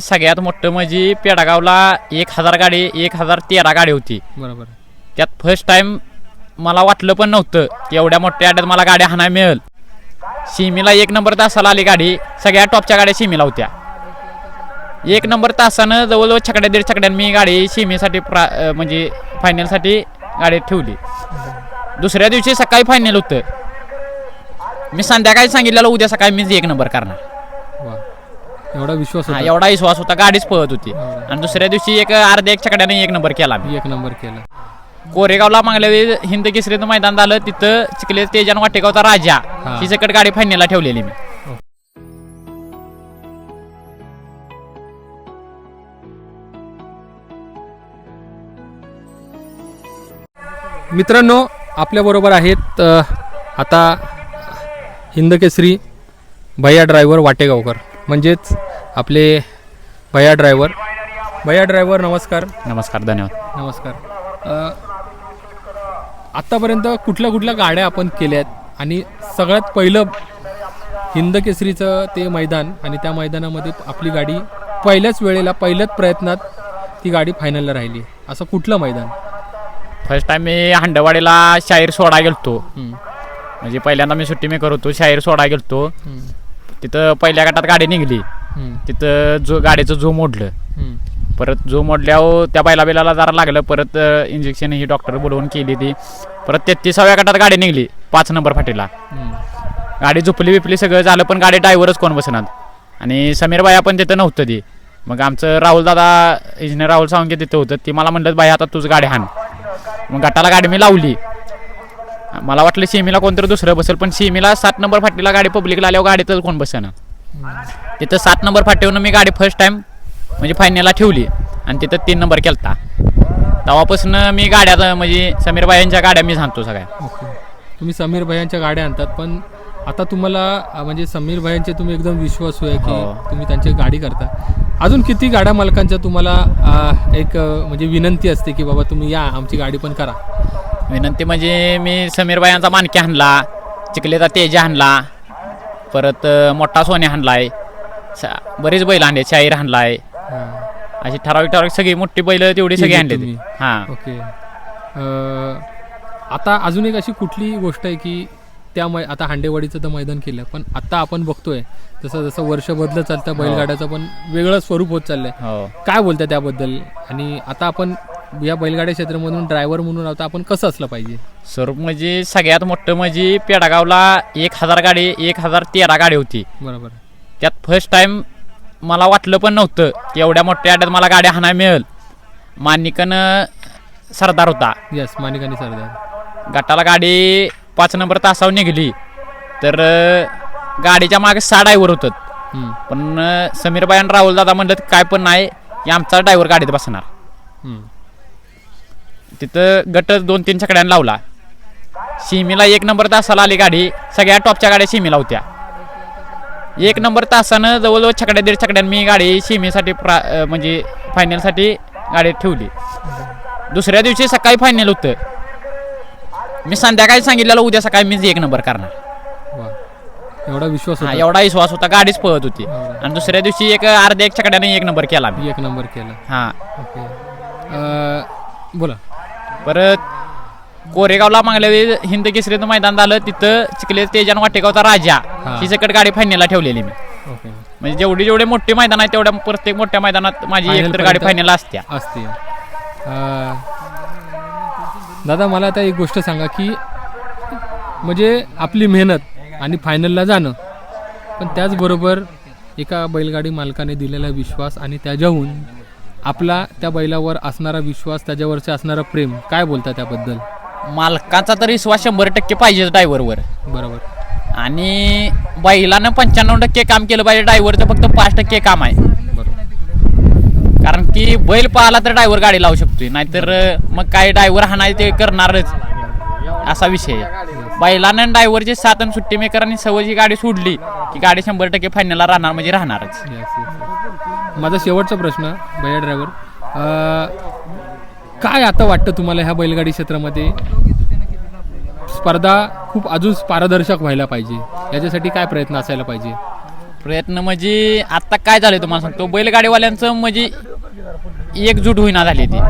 सगळ्यात मोठं म्हणजे पेडागावला एक हजार गाडी एक हजार तेरा गाडी होती. बरोबर. त्यात फर्स्ट टाइम मला वाटलं पण नव्हतं की एवढ्या मोठ्या अड्यात मला गाड्या हाणाय मिळेल. शिमीला एक नंबर तासाला आली गाडी सगळ्या टॉपच्या गाड्या शिमीला होत्या. एक नंबर तासानं जवळजवळ छकड्या दीड छकड्यान मी गाडी शिमीसाठी प्रा म्हणजे फायनलसाठी गाडी ठेवली. दुसऱ्या दिवशी सकाळी फायनल होतं. मी संध्याकाळी सांगितलेलं उद्या सकाळी मीच एक नंबर करणार. एवढा विश्वास हा होता? एवढा विश्वास होता गाडीच पळत होती. हो. आणि दुसऱ्या दिवशी एक अर्ध्या एक छकड्याने एक नंबर केला एक नंबर केला. कोरेगावला मागल्या वेळी हिंद केसरीचं मैदान झालं तिथं चिखले तेजान वाटेगावचा राजा हा. ही सकट गाडी फायनलला ठेवलेली मी. मित्रांनो आपल्याबरोबर आहेत अ, आता हिंदकेसरी भैया ड्रायव्हर वाटेगावकर. म्हणजेच आपले भैया ड्रायव्हर भैया ड्रायव्हर नमस्कार. नमस्कार धन्यवाद. नमस्कार. अ, आत्तापर्यंत कुठल्या कुठल्या गाड्या आपण केल्या आहेत? आणि सगळ्यात पहिलं हिंद केसरीचं ते मैदान आणि त्या मैदानामध्ये आपली गाडी पहिल्याच वेळेला पहिल्याच प्रयत्नात ती गाडी फायनलला राहिली. असं कुठलं मैदान? फर्स्ट टाइम मी हंडवाडीला शाहीर सोडा गेलतो. हम्म, म्हणजे पहिल्यांदा मी सुट्टी मी करतो शाहीर सोडा गेलतो. हम्म, तिथं पहिल्या गटात गाडी निघली. तिथं जो गाडीचं जो मोडलं. परत जो मोडल्यावर त्या बैला बिलाला जरा लागलं परत इंजेक्शन ही डॉक्टर बोलवून केली ती. परत तेहतीसाव्या गटात गाडी निघली पाच नंबर फाटीला. गाडी झोपली बिपली सगळं झालं पण गाडी ड्रायव्हरच कोण बसणार? आणि समीर बाया पण तिथं नव्हतं ती. मग आमचं राहुल दादा इंजिनियर राहुल सावंगे तिथं होतं. ती मला म्हणलं बाई आता तुझं गाडी हाण. मग गटाला गाडी मी लावली. मला वाटलं सीमीला कोणतरी दुसरं बसेल. पण सीमीला सात नंबर फाटीला गाडी पब्लिकला आल्यावर गाडीतच कोण बसेना तिथं सात नंबर फाटीवरून मी गाडी फर्स्ट टाइम म्हणजे फायनलला ठेवली. आणि तिथं तीन नंबर केलता. तेव्हापासून मी गाड्या म्हणजे समीर बाई यांच्या गाड्या मी सांगतो सगळ्या. तुम्ही समीर भैयांच्या गाड्या आणतात पण आता तुम्हाला म्हणजे समीर भैयांचे तुम्ही एकदम विश्वासू आहे की हो. तुम्ही त्यांची गाडी करता. अजून किती गाड्या मालकांच्या तुम्हाला एक म्हणजे विनंती असते की बाबा तुम्ही या आमची गाडी पण करा? विनंती म्हणजे मी समीर बायांचा मानकी हाणला चिखलेचा तेजा हाणला परत मोठा सोने हाणलाय. स- बरीच बैल आणले शाहीर हाणलाय. हा. अशी ठराविक ठराविक सगळी मोठी बैल तेवढी सगळी आणली तुम्ही. हा. ओके. आता अजून एक अशी कुठली गोष्ट आहे की त्या मै आता हांडेवाडीचं तर मैदान केलं पण आता आपण बघतोय जसं जसं वर्ष बदलत चालतं बैलगाड्याचं पण वेगळं स्वरूप होत चाललंय. हो. काय बोलता त्याबद्दल? आणि आता आपण या बैलगाड्या क्षेत्रामधून ड्रायव्हर म्हणून आता आपण कसं असलं पाहिजे? स्वरूप म्हणजे सगळ्यात मोठं म्हणजे पेडागावला एक हजार गाडी एक हजार तेरा गाडी होती. बरोबर. त्यात फर्स्ट टाइम मला वाटलं पण नव्हतं की एवढ्या मोठ्या अड्यात मला गाडी हाणाय मिळेल. मानिकन सरदार होता. येस मानिकानी सरदार. गटाला गाडी पाच नंबर तासावर निघली. तर अं, गाडीच्या मागे सहा ड्रायव्हर होतं. हम्म, पण अं, समीरबाई आणि राहुल दादा म्हणलं काय पण नाही की आमचा ड्रायव्हर गाडीत बसणार. हम्म, तिथं गट दोन तीन छकड्यानं लावला. शिमीला एक नंबर तासाला आली गाडी. सगळ्या टॉपच्या गाड्या शिमीला होत्या. एक नंबर तासानं जवळजवळ छकड्या दीड छकड्यानं मी गाडी शिमीसाठी प्रा म्हणजे फायनलसाठी गाडी ठेवली. दुसऱ्या दिवशी सकाळी फायनल होतं. मी संध्याकाळी सांगितलेलं उद्या सकाळी मीच एक नंबर करणार. एवढा विश्वास हा एवढा विश्वास होता गाडीच पळत होती. एवढा. आणि दुसऱ्या दिवशी एक अर्ध्या एक छकड्याने एक नंबर केला मी. एक नंबर केला. हा. बोला. परत कोरेगावला मागल्या वेळी हिंद केसरीचं मैदान झालं तिथं चिखले तेजान वाटेगावचा राजा. हा. सकट गाडी फायनलला ठेवलेली मी. म्हणजे जेवढी जेवढे मोठे मैदान आहे तेवढ्या प्रत्येक मोठ्या मैदानात माझी एकतर गाडी फायनल असते. अ, दादा मला आता एक गोष्ट सांगा की म्हणजे आपली मेहनत आणि फायनलला जाणं पण त्याचबरोबर एका बैलगाडी मालकाने दिलेला विश्वास आणि त्याच्याहून आपला त्या बैलावर असणारा विश्वास त्याच्यावरचे असणारं प्रेम काय बोलता त्याबद्दल? मालकाचा तर विश्वास शंभर टक्के पाहिजेच ड्रायव्हरवर बरोबर. आणि बैलानं पंच्याण्णव टक्के काम केलं पाहिजे ड्रायव्हरचं फक्त पाच टक्के काम आहे. कारण की बैल पाहिला तर ड्रायव्हर गाडी लावू शकतोय नाहीतर मग काय ड्रायव्हर हाणाय ते करणारच. असा विषय आहे. बैलानं ड्रायव्हरची सात आणि सुट्टी मेकरांनी सवयची गाडी सोडली की गाडी शंभर टक्के फायनलला राहणार म्हणजे राहणारच. माझा शेवटचा प्रश्न भैया ड्रायव्हर काय आता वाटतं तुम्हाला ह्या बैलगाडी क्षेत्रामध्ये? स्पर्धा खूप अजून पारदर्शक व्हायला पाहिजे. याच्यासाठी काय प्रयत्न असायला पाहिजे? प्रयत्न म्हणजे आता काय झालं तुम्हाला सांगतो. बैलगाडीवाल्यांचं म्हणजे एकजूट होईना झाली ती.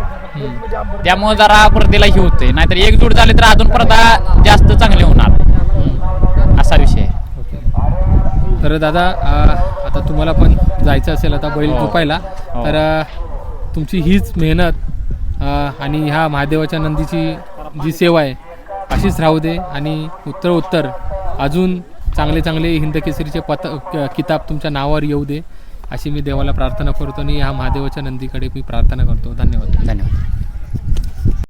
त्यामुळे जरा प्रदेला ही होते नाहीतर एकजूट झाली तर अजून प्रदा जास्त चांगले होणार. असा विषय तर दादा तुम्हाला पण जायचं असेल आता बैल हो. झोपायला हो. तर तुमची हीच मेहनत आणि ह्या महादेवाच्या नंदीची जी सेवा आहे अशीच राहू दे आणि उत्तर उत्तर अजून चांगले चांगले हिंद केसरीचे पत किताब तुमच्या नावावर येऊ दे अशी मी देवाला प्रार्थना करतो आणि ह्या महादेवाच्या नंदीकडे मी प्रार्थना करतो धन्यवाद धन्यवाद